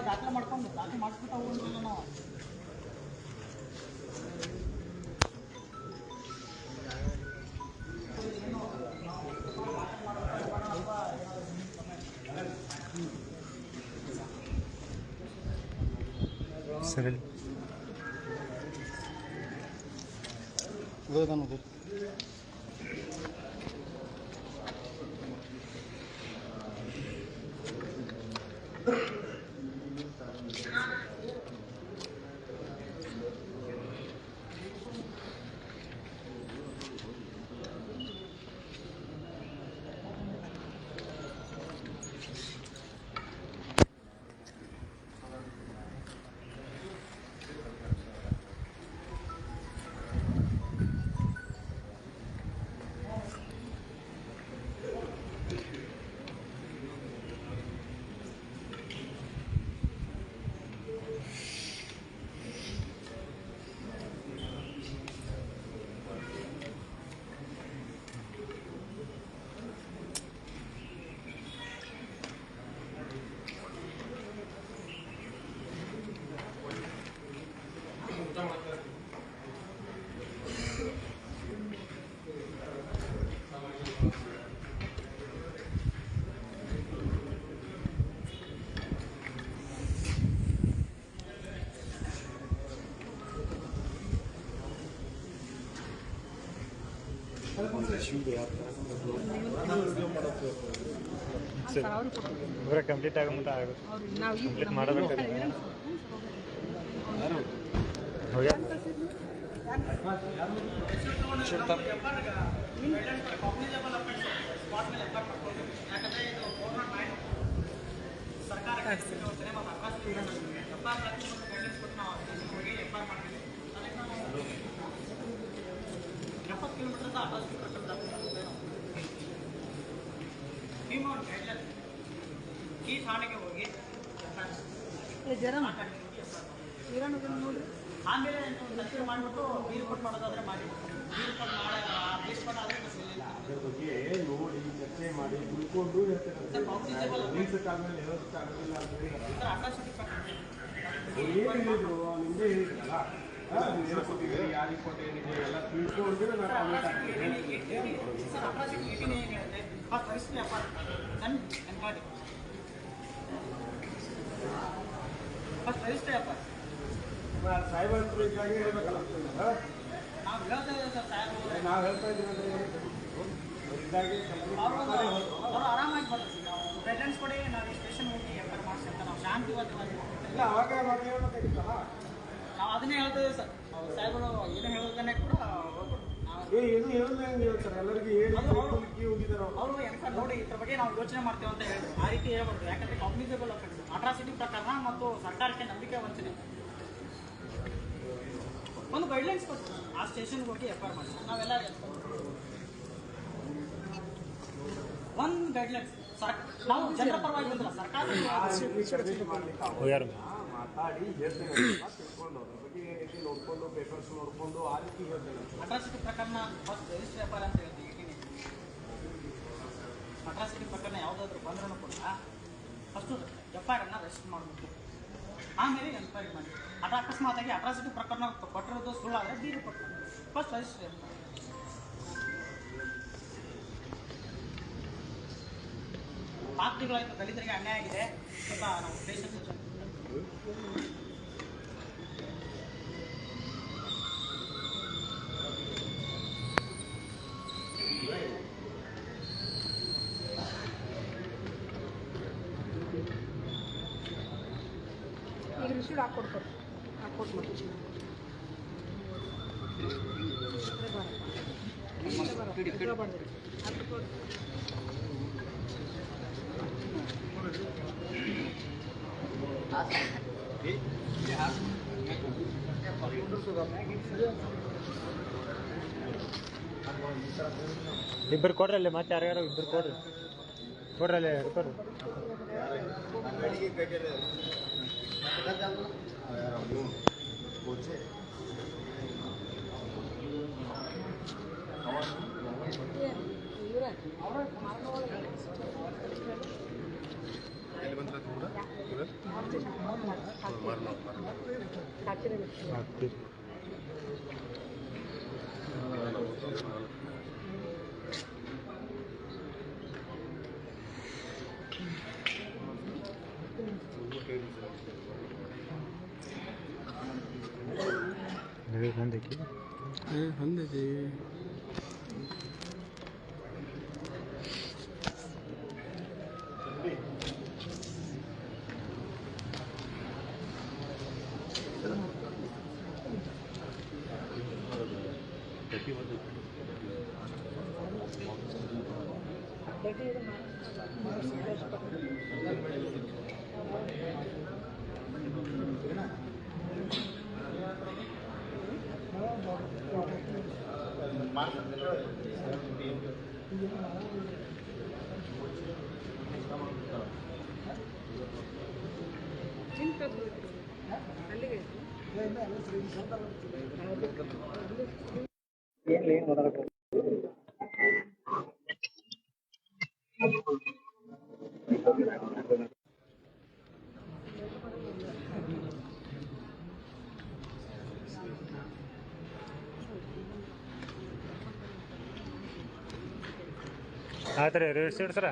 ದಾಖಲೆ ಮಾಡ್ಕೊಂಡು ದಾಖಲೆ ಮಾಡಿಸ್ಬಿಟ್ಟು ಹೋಗೋದಿಲ್ಲ ನಾವು ಸರಿ Vegan olur. ಸರಿ ಇವರೇ ಕಂಪ್ಲೀಟ್ ಆಗಮಟ್ಟ ಆಗುತ್ತೆ ಕಂಪ್ಲೀಟ್ ಮಾಡಬೇಕಾದ್ರೆ ಹೋಗ್ಯಾ ಎಪ್ಪತ್ತು ಕಿಲೋಮೀಟರ್ ಠಾಣೆಗೆ ಹೋಗಿ ಆಮೇಲೆ ಒಂದು ತನಿಖೆ ಮಾಡಿಬಿಟ್ಟು ಬೀರು ಕೊಟ್ಟು ಮಾಡೋದಾದ್ರೆ ಮಾಡಿ. ಬೀರು ಕೊಟ್ಟು ಮಾಡಿ ಕೊಟ್ಟು ಆದರೆ ಅದ್ರ ಬಗ್ಗೆ ನೋಡಿ ಚರ್ಚೆ ಮಾಡಿ ತಿಳ್ಕೊಂಡು ಹೇಳ್ತಾರೆ ನಿಲ್ಸಕ್ಕಾಗಲ್ಲ ಹೇಳೋದಕ್ಕಾಗೋದಿಲ್ಲ ಅಂತ ಹೇಳಿ. ಏನ್ ಹೇಳಿದ್ರು? ನಿಮ್ದೇ ಹೇಳಿದ್ರಲ್ಲ. ಹಾ, ನೀವು ಏನು ಕೊಟ್ಟಿದ್ದೀರಿ ಯಾರಿಗೆ ಕೊಟ್ಟೆ ಏನಿದೆ ಎಲ್ಲ ತಿಳ್ಕೊಂಡು ನಾನು comment ಹಾಕ್ತೀನಿ. ಸರ್ ಅಟ್ರಾಸಿಟಿ ಏಟಿನ್ ಏನು ಹೇಳಿದೆ ಫಸ್ಟ್ ವಯಸ್ಸಿನ ಅಪ್ಪ ನನ್ನ ಎನ್ಕ್ವೈರಿ ಫಸ್ಟ್ ರಿಜಿಸ್ಟರ್ ಅಪ್ಪ ನಾನು ಸಾಹೇಬರು ಇದ್ದಾಗೆ ಹೇಳ್ಬೇಕಲ್ಲ. ನಾವು ಹೇಳ್ತಾ ಇದ್ದೇವೆ ಅಂದ್ರೆ ಇದ್ದಾಗೆ ಆರಾಮಾಗಿ ಗೈಡ್ಲೈನ್ಸ್ ಕೊಡಿ ನಾವು ಸ್ಟೇಷನ್ ಹೋಗಿ ಎಫ್ ಐ ಮಾಡಿಸಿ ಅಂತ ನಾವು ಶಾಂತಿಯುತವಾಗಿ ಇಲ್ಲ ಅವಾಗ ನಾವು ಹೇಳ್ಬೇಕಾಗಿತ್ತಲ್ಲ. ನಾವು ಅದನ್ನೇ ಹೇಳ್ತೇವೆ ಸರ್. ಸಾಹೇಬರು ಏನು ಹೇಳೋದನ್ನೇ ಕೂಡ ನಾವು ಏ ಏನು ಹೆಂಗೆ ಹೇಳ್ತಾರೆ ಎಲ್ಲರಿಗೂ ಹೇಳಿ ಹೋಗಿದ್ದಾರೆ ಅವರು. ಎಫ್ ನೋಡಿ ಇದ್ರ ಬಗ್ಗೆ ನಾವು ಯೋಚನೆ ಮಾಡ್ತೇವೆ ಅಂತ ಹೇಳಿದ್ರು ಆ ರೀತಿ ಹೇಳ್ಬಾರ್ದು. ಯಾಕಂದ್ರೆ ಕಾಗ್ನಿಸಬಲ್ ಅಫೆನ್ಸ್ ಅಟ್ರಾಸಿಟಿ ಪ್ರಕರಣ ಮತ್ತು ಸರ್ಕಾರಕ್ಕೆ ನಂಬಿಕೆ ವಂಚನೆ. ಒಂದು ಗೈಡ್ಲೈನ್ಸ್ ಕೊಟ್ಟು ಆ ಸ್ಟೇಷನ್ಗೆ ಹೋಗಿ ಎಫ್ ಐ ಮಾಡಿ ನಾವೆಲ್ಲ ಒಂದು ಗೈಡ್ಲೈನ್ಸ್ ಸರ್ ನಾವು ಜನರ ಪರವಾಗಿ ಬಂದಿಲ್ಲ. ಸರ್ಕಾರ ಮಾತಾಡಿ ಹೇಳ್ತೇನೆ. ತಿಳ್ಕೊಂಡು ಅದ್ರ ಬಗ್ಗೆ ಏನೈತಿ ನೋಡ್ಕೊಂಡು ಪೇಪರ್ಸ್ ನೋಡ್ಕೊಂಡು ಆ ರೀತಿ ಹೇಳ್ತೇನೆ. ಅಟ್ರಾಸಿಟಿ ಪ್ರಕರಣ ಫಸ್ಟ್ ರಿಜಿಸ್ಟರ್ ವ್ಯಾಪಾರ ಅಂತ ಹೇಳ್ತೀವಿ. ಅಟ್ರಾಸಿಟಿ ಪ್ರಕರಣ ಯಾವುದಾದ್ರೂ ಬಂದ್ರೂ ಕೂಡ ಫಸ್ಟು ಎಫ್ ಐ ಆರನ್ನು ರಿಜಿಸ್ಟರ್ ಮಾಡಬೇಕು. ಆಮೇಲೆ ಎನ್ಕ್ವೈರಿ ಮಾಡಿ. ಅದು ಅಕಸ್ಮಾತಾಗಿ ಅಟ್ರಾಸಿಟಿ ಪ್ರಕರಣ ಕೊಟ್ಟಿರೋದು ಸುಳ್ಳಾದರೆ ಬೀರು ಕೊಟ್ಟು ಫಸ್ಟ್ ರಿಜಿಸ್ಟರ್ ತಿಂಗಳಾಯ್ತು ದಲಿತರಿಗೆ ಅನ್ಯಾಯ ಆಗಿದೆ. ಸ್ವಲ್ಪ ನಾವು ಪೇಷನ್ಸ್ ಇಬ್ಬರು ಕೊಡ್ರಿ ಅಲ್ಲಿ ಮತ್ತೆ ಯಾರ್ಯಾರು ಇಬ್ಬರು ಕೊಡ್ರಿ ಕೊಡ್ರಿ ಅಲ್ಲಿ ಕೊಡ್ರಿ ಹಾಕ್ತೀರಿ ಬಂದಿದೆ. ಆಯ್ತು ರೀ ರೇಟ್ ಸೀಟ್ ಸರ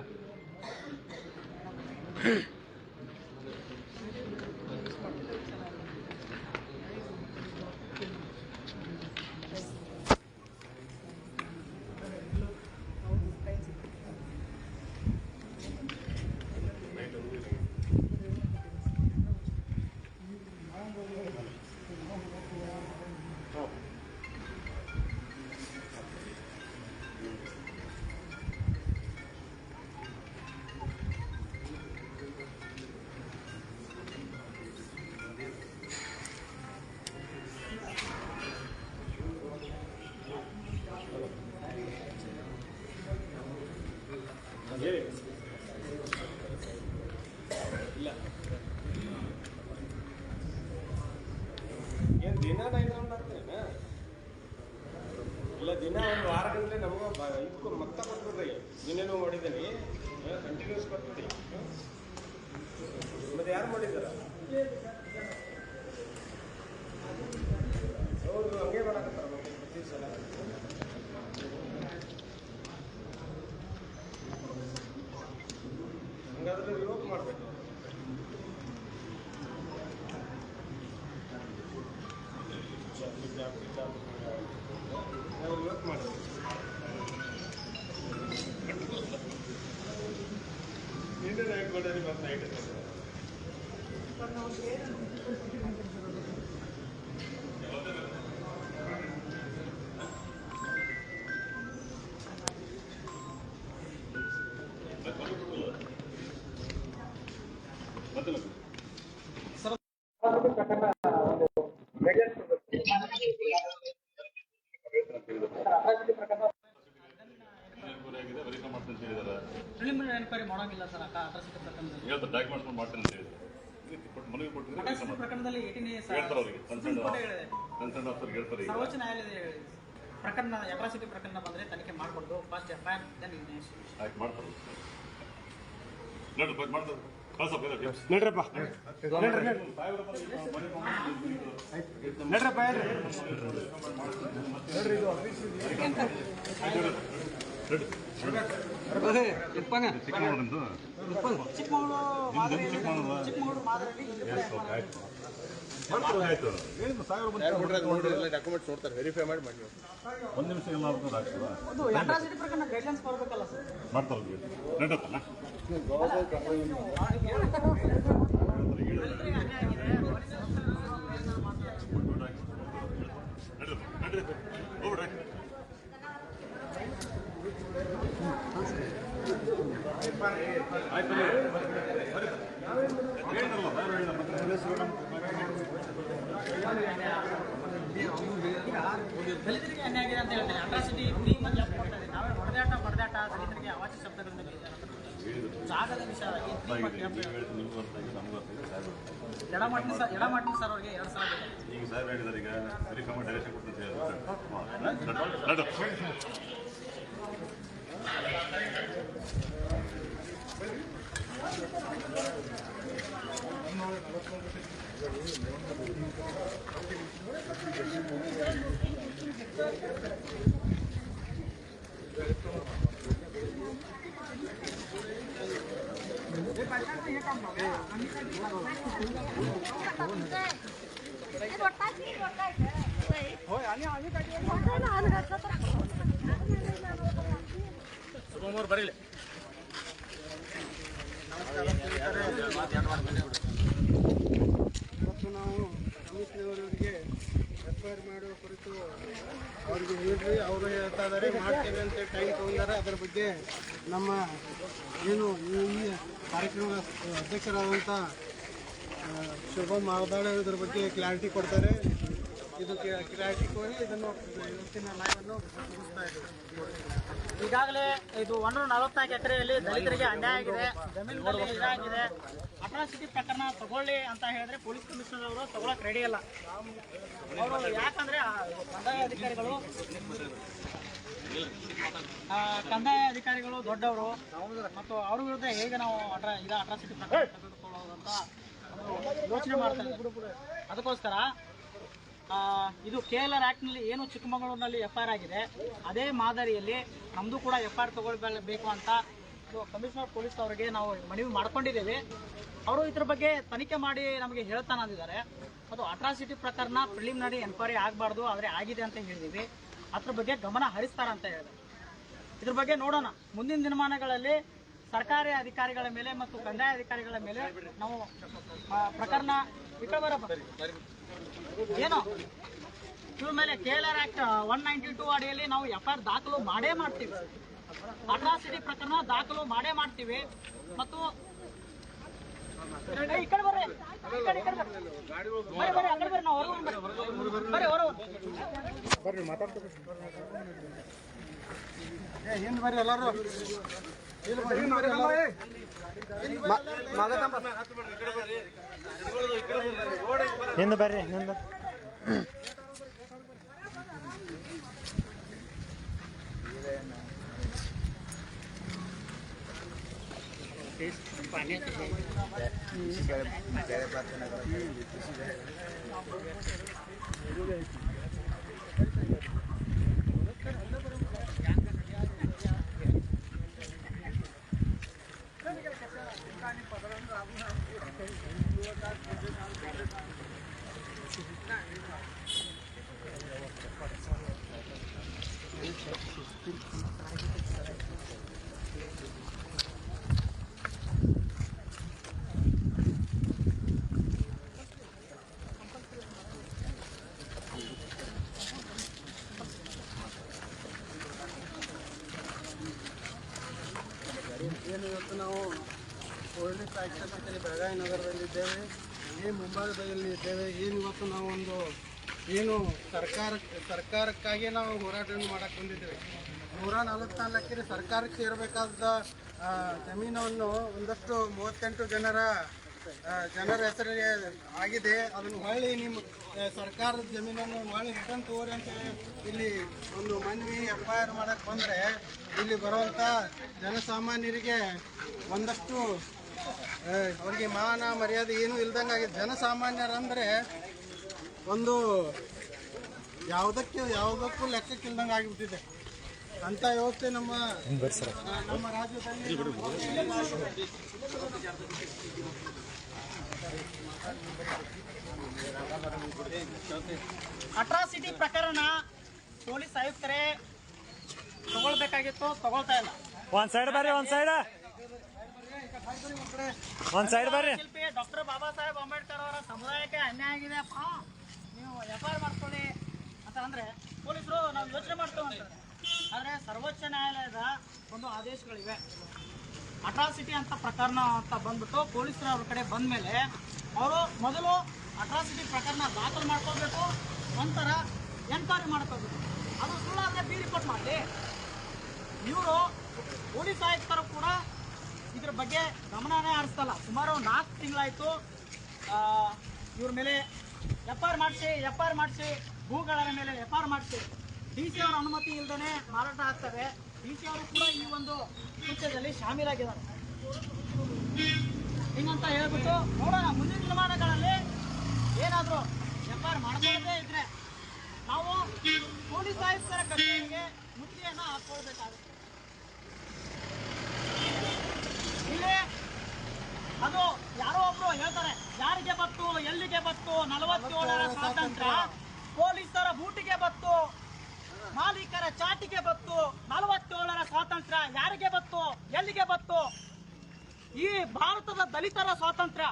ದಿನೇನು ಮಾಡಿದ್ದೀನಿ. ಕಂಟಿನ್ಯೂಸ್ ಕೊಟ್ಬಿಡಿ ಮತ್ತೆ ಯಾರು ಮಾಡಿದ್ದಾರ? ಹೌದು ಹಂಗೆ ಮಾಡಕತ್ತಾರ ಪ್ರತಿ ಸಲ. ಪ್ರಿಲಿಮಿನರಿ ಎನ್ಕ್ವೈರಿ ಮಾಡೋಂಗಿಲ್ಲ ಸರ್ ಅಟ್ರಾಸಿಟಿ ಪ್ರಕರಣದಲ್ಲಿ ಹೇಳ್ತಾರೆ ಡಾಕ್ಯುಮೆಂಟ್ಸ್ ಮಾಡ್ತೀನಿ ಅಂತ ಹೇಳಿದ್ರು ಮನವಿ ಕೊಟ್ಟಿದ್ರೆ ಪ್ರಕರಣದಲ್ಲಿ ಏಟಿನೇ ಹೇಳ್ತಾರೆ ಅವ್ರಿಗೆ ಕನ್ಸರ್ನ್ ಹೇಳ್ತಾರೆ. ಪ್ರಕರಣ ಅಟ್ರಾಸಿಟಿ ಪ್ರಕರಣ ಬಂದ್ರೆ ತನಿಖೆ ಮಾಡಿಕೊಂಡು first F I R then ನೋಡಿ ಮಾಡ್ತಾರೆ ನಡ್ರಪ್ಪ ನಡ್ರಪ್ಪ? ಚಿಕ್ಕಮಗಳೂರು ಚಿಕ್ಕಮಗಳೂರು? ಡಾಕ್ಯುಮೆಂಟ್ಸ್ ನೋಡ್ತಾರೆ ವೆರಿಫೈ ಮಾಡಿ ಮಾಡಿ ಒಂದು ನಿಮಿಷ ಎಲ್ಲ ಆಗ್ತದೆ? ಆಗ್ತದ ಒಂದು ಅಟ್ರಾಸಿಟಿ ಪ್ರಕರಣ ಗೈಡ್ಲೈನ್ಸ್ ಬರಬೇಕಲ್ಲ ಸರ್ ಮಾಡ್ತಾರೆ ನಡತ್ತಲ್ಲ ದಲಿತರಿಗೆ ಅನ್ಯಾಯ ಆಗಿದೆ ಪೊಲೀಸ್ ಸಂಸ್ಥೆಗಳು ಪ್ರಯತ್ನ ಮಾಡ್ತಾರೆ. ನಡ್ರಿ ಹೋಗ್ಬಿಡ್ರಿ ಹೇಳಿದ್ರಲ್ಲ ಸಾಹೇಬ್ರು ಹೇಳಿದ್ರಲ್ಲ. ದಲಿತರಿಗೆ ಅನ್ಯಾಯ ಆಗಿದೆ ಅಂತ ಹೇಳ್ತಾರೆ ಅಟ್ರಾಸಿಟಿ ತ್ರೀ ಮಂದಿ ಅಪ್ ಕೊಡ್ತಾ ಇದೆ ನಾವೇ ಹೊಡೆದಾಟ ಬಡದಾಟ ದಲಿತರಿಗೆ ಅವಾಚ್ಯ ಶಬ್ದಗಳಿಂದ ಕರೀತಾರೆ. ಜಾಗದ ವಿಷಯ ಈ ತ್ರೀ ಈಗ ಮಂದಿ ನೀವು ಹೇಳಿದ್ದು ನಿಮ್ಗೂ ಅರ್ಥ ಆಗಿದೆ ನಮಗೂ ಮಾಡ್ತೀನಿ ಸರ್ ಎಡ ಮಾಡ್ತೀನಿ ಸರ್ ಅವ್ರಿಗೆ ಎರಡು ಸಾವಿರ. ಈಗ ಸರ್ ಹೇಳಿದಾರೆ, ಈಗ ವೆರಿಫೈ ಮಾಡಿ ಡೈರೆಕ್ಷನ್ ಮತ್ತು ನಾವು ಕಮಿಷನವರಿಗೆ ಎಫ್ಐಆರ್ ಮಾಡುವ ಕುರಿತು ಅವ್ರಿಗೆ ಹೇಳ್ರಿ, ಅವರು ಹೇಳ್ತಾ ಇದ್ದಾರೆ ಮಾಡ್ತೇವೆ ಅಂತ ಟೈಮ್ ತಗೊಂಡಾರೆ, ಅದರ ಬಗ್ಗೆ ನಮ್ಮ ಏನು ಈ ಕಾರ್ಯಕ್ರಮದ ಅಧ್ಯಕ್ಷರಾದಂಥ ಶೋಭಾ ಶುಭಮ್ ಇದರ ಬಗ್ಗೆ ಕ್ಲಾರಿಟಿ ಕೊಡ್ತಾರೆ. ಇದು ಕ್ಲಾರಿಟಿ ಕೊಡಿ ಇದನ್ನು, ಇವತ್ತಿನ ಲೈವನ್ನು ಮುಗಿಸ್ತಾ ಈಗಾಗಲೇ ಇದು ಒಂದೂರ ನಲವತ್ನಾಲ್ಕು ಎಕರೆಯಲ್ಲಿ ದಲಿತರಿಗೆ ಅನ್ಯಾಯ ಆಗಿದೆ ಜಮೀನುಗಳಲ್ಲಿ ಅಟ್ರಾಸಿಟಿ ಪ್ರಕರಣ ತಗೊಳ್ಳಿ ಅಂತ ಹೇಳಿದ್ರೆ ಪೊಲೀಸ್ ಕಮಿಷನರ್ ಅವರು ತಗೊಳಕ್ ರೆಡಿ ಅಲ್ಲ. ಅವರು ಯಾಕಂದ್ರೆ ಕಂದಾಯ ಅಧಿಕಾರಿಗಳು ಕಂದಾಯ ಅಧಿಕಾರಿಗಳು, ದೊಡ್ಡವರು ಮತ್ತು ಅವ್ರ ವಿರುದ್ಧ ಹೇಗೆ ನಾವು ಅಟ್ರಾ ಇದು ಅಟ್ರಾಸಿಟಿ ಪ್ರಕರಣ ತೆಗೆದುಕೊಳ್ಳೋದು ಅಂತ ಅವರು ಯೋಚನೆ ಮಾಡ್ತಾ ಇದ್ದಾರೆ. ಅದಕ್ಕೋಸ್ಕರ ಇದು ಕೆ ಎಲ್ ಆರ್ ಆ್ಯಕ್ಟ್ನಲ್ಲಿ ಏನು ಚಿಕ್ಕಮಗಳೂರಿನಲ್ಲಿ ಎಫ್ ಐ ಆಗಿದೆ, ಅದೇ ಮಾದರಿಯಲ್ಲಿ ನಮ್ಮದು ಕೂಡ ಎಫ್ ಐ ತಗೊಳ್ಬೇಕು ಅಂತ ಕಮಿಷನರ್ ಪೊಲೀಸ್ ಅವರಿಗೆ ನಾವು ಮನವಿ ಮಾಡ್ಕೊಂಡಿದ್ದೇವೆ. ಅವರು ಇದ್ರ ಬಗ್ಗೆ ತನಿಖೆ ಮಾಡಿ ನಮಗೆ ಹೇಳ್ತಾನೆ ಅಂದಿದ್ದಾರೆ. ಅದು ಅಟ್ರಾಸಿಟಿ ಪ್ರಕರಣ ಪ್ರಿಲಿಮಿನರಿ ಎನ್ಕ್ವೈರಿ ಆಗಬಾರ್ದು, ಆದರೆ ಆಗಿದೆ ಅಂತ ಹೇಳಿದ್ದೀವಿ. ಅದ್ರ ಬಗ್ಗೆ ಗಮನ ಹರಿಸ್ತಾರೆ ಅಂತ ಹೇಳಿದೆ ಇದ್ರ ಬಗ್ಗೆ ನೋಡೋಣ. ಮುಂದಿನ ದಿನಮಾನಗಳಲ್ಲಿ ಸರ್ಕಾರಿ ಅಧಿಕಾರಿಗಳ ಮೇಲೆ ಮತ್ತು ಕಂದಾಯ ಅಧಿಕಾರಿಗಳ ಮೇಲೆ ನಾವು ಪ್ರಕರಣ ಕಡೆ ಏನು? ಇವ್ರ ಮೇಲೆ K L R act one ninety two ಅಡಿಯಲ್ಲಿ ನಾವು ಎಫ್ ಐ ಆರ್ ದಾಖಲು ಮಾಡೇ ಮಾಡ್ತೀವಿ. ಅಟ್ರಾಸಿಟಿ ಪ್ರಕರಣ ದಾಖಲು ಮಾಡೇ ಮಾಡ್ತೀವಿ. ಮತ್ತು ಈ ಕಡೆ ಬರ್ರಿ. ಈ ಕಡೆ ಈ ಕಡೆ ಬರ್ರಿ. ಬರ್ರಿ ಬರ್ರಿ, ಆ ಕಡೆ ಬರ್ರಿ, ನಾವು ಹೊರಗೆ ಬರ್ರಿ ಬರ್ರಿ, ಹೊರಗೆ ಬರ್ರಿ ಮಾತಾಡ್ತೀವಿ ಹಿಂದೆ ಬರ್ರಿ ಎಲ್ಲರೂ. ಇಲ್ಲಿ ಬರ್ರಿ, ಹಿಂದ್ ಬೇರೆ. ಹಿಂದೆ ನಗರದಲ್ಲಿದ್ದೇವೆ ಈ ಮುಂಭಾಗದಲ್ಲಿ ಇದ್ದೇವೆ. ಏನು ಇವತ್ತು ಒಂದು ಏನು ಸರ್ಕಾರ ಸರ್ಕಾರಕ್ಕಾಗಿ ನಾವು ಹೋರಾಟವನ್ನು ಮಾಡಕ್ಕೆ ಬಂದಿದ್ದೇವೆ. ನೂರ ಎಕರೆ ಸರ್ಕಾರಕ್ಕೆ ಇರಬೇಕಾದ ಜಮೀನನ್ನು ಒಂದಷ್ಟು ಮೂವತ್ತೆಂಟು ಜನರ ಜನರ ಹೆಸರಿಗೆ ಆಗಿದೆ. ಅದನ್ನು ಹೊಳ್ಳಿ ನಿಮ್ಮ ಸರ್ಕಾರದ ಜಮೀನನ್ನು ಹೊಳ್ಳಿ ರಿಟರ್ನ್ ತಗೋರಿ ಅಂತ ಇಲ್ಲಿ ಒಂದು ಮನವಿ ಎಫ್ ಐ ಆರ್ ಮಾಡಕ್ಕೆ ಬಂದರೆ ಇಲ್ಲಿ ಬರುವಂಥ ಜನಸಾಮಾನ್ಯರಿಗೆ ಒಂದಷ್ಟು ಅವ್ರಿಗೆ ಮಾನ ಮರ್ಯಾದೆ ಏನೂ ಇಲ್ದಂಗೆ ಆಗಿದೆ ಜನಸಾಮಾನ್ಯರಂದರೆ ಒಂದು ಯಾವುದಕ್ಕೆ ಯಾವುದಕ್ಕೂ ಲೆಕ್ಕಕ್ಕಿಲ್ದಂಗೆ ಆಗಿಬಿಟ್ಟಿದೆ. ಅಂತ ವ್ಯವಸ್ಥೆ ನಮ್ಮ ನಮ್ಮ ರಾಜ್ಯದಲ್ಲಿ ಅಟ್ರಾಸಿಟಿ ಪ್ರಕರಣ ಪೊಲೀಸ್ ಆಯುಕ್ತರೇ ತಗೊಳ್ಬೇಕಾಗಿತ್ತು ತಗೊಳ್ತಾ ಇಲ್ಲ. ಒಂದ್ ಸೈಡ್ ಬರ್ರಿ ಒಂದ್ ಸೈಡ್ ಒಂದ್ ಸೈಡ್ ಬರ್ರಿ. ಶಿಲ್ಪಿ ಡಾಕ್ಟರ್ ಬಾಬಾ ಸಾಹೇಬ್ ಅಂಬೇಡ್ಕರ್ ಅವರ ಸಮುದಾಯಕ್ಕೆ ಅನ್ಯಾಯ ಆಗಿದೆ. ನೀವು ಎಫ್ ಐ ಆರ್ ಮಾಡ್ಕೊಳ್ಳಿ ಅಂತ ಅಂದ್ರೆ ಪೊಲೀಸರು ನಾವು ಯೋಚನೆ ಮಾಡ್ತೇವೆ ಆದರೆ ಸರ್ವೋಚ್ಚ ನ್ಯಾಯಾಲಯದ ಒಂದು ಆದೇಶಗಳಿವೆ. ಅಟ್ರಾಸಿಟಿ ಅಂತ ಪ್ರಕರಣ ಅಂತ ಬಂದ್ಬಿಟ್ಟು ಪೊಲೀಸರು ಅವ್ರ ಕಡೆ ಬಂದ ಮೇಲೆ ಅವರು ಮೊದಲು ಅಟ್ರಾಸಿಟಿ ಪ್ರಕರಣ ದಾಖಲು ಮಾಡ್ಕೋಬೇಕು ನಂತರ ಎನ್ಕ್ವೈರಿ ಮಾಡ್ಕೋಬೇಕು ಅದು ಸುಳ್ಳಾದ್ರೆ ಬಿ ರಿಪೋರ್ಟ್ ಮಾಡಲಿ. ಇವರು ಪೊಲೀಸ್ ಆಯುಕ್ತರು ಕೂಡ ಇದ್ರ ಬಗ್ಗೆ ಗಮನನೇ ಹರಿಸ್ತಲ್ಲ. ಸುಮಾರು ನಾಲ್ಕು ತಿಂಗಳಾಯಿತು ಇವ್ರ ಮೇಲೆ ಎಫ್ ಆರ್ ಮಾಡಿಸಿ, ಎಫ್ ಆರ್ ಮಾಡಿಸಿ ಭೂಗಳ ಮೇಲೆ ಎಫ್ ಆರ್ ಮಾಡಿಸಿ. ಡಿ ಸಿ ಅವರ ಅನುಮತಿ ಇಲ್ಲದೇ ಮಾರಾಟ ಆಗ್ತವೆ. ಡಿ ಸಿ ಅವರು ಕೂಡ ಈ ಒಂದು ಕೃತ್ಯದಲ್ಲಿ ಶಾಮೀಲಾಗಿದ್ದಾರೆ. ಹಿಂಗಂತ ಹೇಳ್ಬಿಟ್ಟು ನೋಡೋಣ, ಮುಂದಿನ ದಿನಮಾನಗಳಲ್ಲಿ ಏನಾದರೂ ಎಫ್ ಆರ್ ಮಾಡ್ಕೊಳ್ಳದೇ ಇದ್ರೆ ನಾವು ಪೊಲೀಸ್ ಆಯುಕ್ತರ ಕಚೇರಿಗೆ ಮುತ್ತಿಗೆಯನ್ನು ಹಾಕೊಳ್ಬೇಕಾಗುತ್ತೆ ಇಲ್ಲಿ ಅದು ಯಾರೋ ಒಬ್ರು ಹೇಳ್ತಾರೆ ಯಾರಿಗೆ ಬತ್ತು ಎಲ್ಲಿಗೆ ಬತ್ತು ನಲವತ್ತೇಳರ ಸ್ವಾತಂತ್ರ್ಯ? ಪೊಲೀಸರ ಬೂಟಿಗೆ ಬತ್ತು ಮಾಲೀಕರ ಚಾಟಿಗೆ ಬತ್ತು ನಲವತ್ತೇಳರ ಸ್ವಾತಂತ್ರ್ಯ ಯಾರಿಗೆ ಬತ್ತು ಎಲ್ಲಿಗೆ ಬತ್ತು? ಈ ಭಾರತದ ದಲಿತರ ಸ್ವಾತಂತ್ರ್ಯ.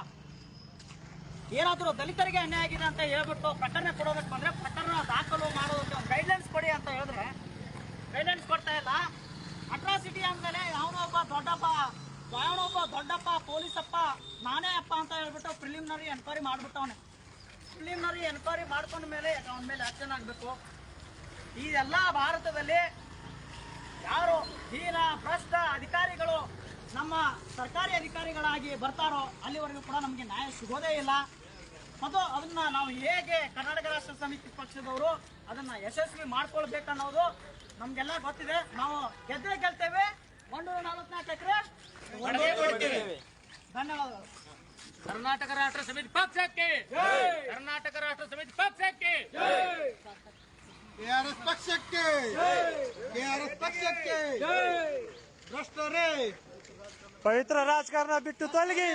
ಏನಾದರೂ ದಲಿತರಿಗೆ ಅನ್ಯಾಯ ಆಗಿದೆ ಅಂತ ಹೇಳ್ಬಿಟ್ಟು ಪ್ರಕರಣ ಕೊಡೋದಕ್ಕೆ ಬಂದ್ರೆ ಪ್ರಕರಣ ದಾಖಲು ಮಾಡೋದಕ್ಕೆ ಒಂದು ಗೈಡ್ಲೈನ್ಸ್ ಕೊಡಿ ಅಂತ ಹೇಳಿದ್ರೆ ಗೈಡ್ಲೈನ್ಸ್ ಕೊಡ್ತಾ ಇಲ್ಲ. ಅಟ್ರಾಸಿಟಿ ಅಂದಮೇಲೆ ಒಬ್ಬ ದೊಡ್ಡಪ್ಪ ಯಾವನೊಬ್ಬ ದೊಡ್ಡಪ್ಪ, ಪೊಲೀಸಪ್ಪ ನಾನೇ ಅಪ್ಪ ಅಂತ ಹೇಳ್ಬಿಟ್ಟು ಪ್ರಿಲಿಮಿನರಿ ಎನ್ಕ್ವೈರಿ ಮಾಡ್ಬಿಟ್ಟವನೆ. ಪ್ರಿಲಿಮಿನರಿ ಎನ್ಕ್ವೈರಿ ಮಾಡ್ಕೊಂಡ ಮೇಲೆ ಅವನ ಮೇಲೆ ಆಕ್ಷನ್ ಆಗಬೇಕು. ಈ ಎಲ್ಲ ಭಾರತದಲ್ಲಿ ಯಾರು ಹೀನ ಭ್ರಷ್ಟ ಅಧಿಕಾರಿಗಳು ನಮ್ಮ ಸರ್ಕಾರಿ ಅಧಿಕಾರಿಗಳಾಗಿ ಬರ್ತಾರೋ ಅಲ್ಲಿವರೆಗೂ ಕೂಡ ನಮಗೆ ನ್ಯಾಯ ಸಿಗೋದೇ ಇಲ್ಲ. ಮತ್ತು ಅದನ್ನ ನಾವು ಹೇಗೆ ಕರ್ನಾಟಕ ರಾಷ್ಟ್ರ ಸಮಿತಿ ಪಕ್ಷದವರು ಅದನ್ನ ಯಶಸ್ವಿ ಮಾಡ್ಕೊಳ್ಬೇಕನ್ನೋದು ನಮಗೆಲ್ಲ ಗೊತ್ತಿದೆ. ನಾವು ಗೆದ್ದೇ ಗೆಲ್ತೇವೆ. ಒಂದೂರ ನಲವತ್ನಾಲ್ಕು ಎಕರೆ ಕರ್ನಾಟಕ ರಾಷ್ಟ್ರ ಸಮಿತಿ ಪಕ್ಷಕ್ಕೆ ಕರ್ನಾಟಕ ರಾಷ್ಟ್ರ ಸಮಿತಿ ಪಕ್ಷಕ್ಕೆ ಕೆ ಆರ್ ಎಸ್ ಪಕ್ಷಕ್ಕೆ ಕೆ ಆರ್ ಎಸ್ ಪಕ್ಷಕ್ಕೆ ಭ್ರಷ್ಟರೇ ಪವಿತ್ರ ರಾಜಕಾರಣ ಬಿಟ್ಟು ತೊಲಗಿ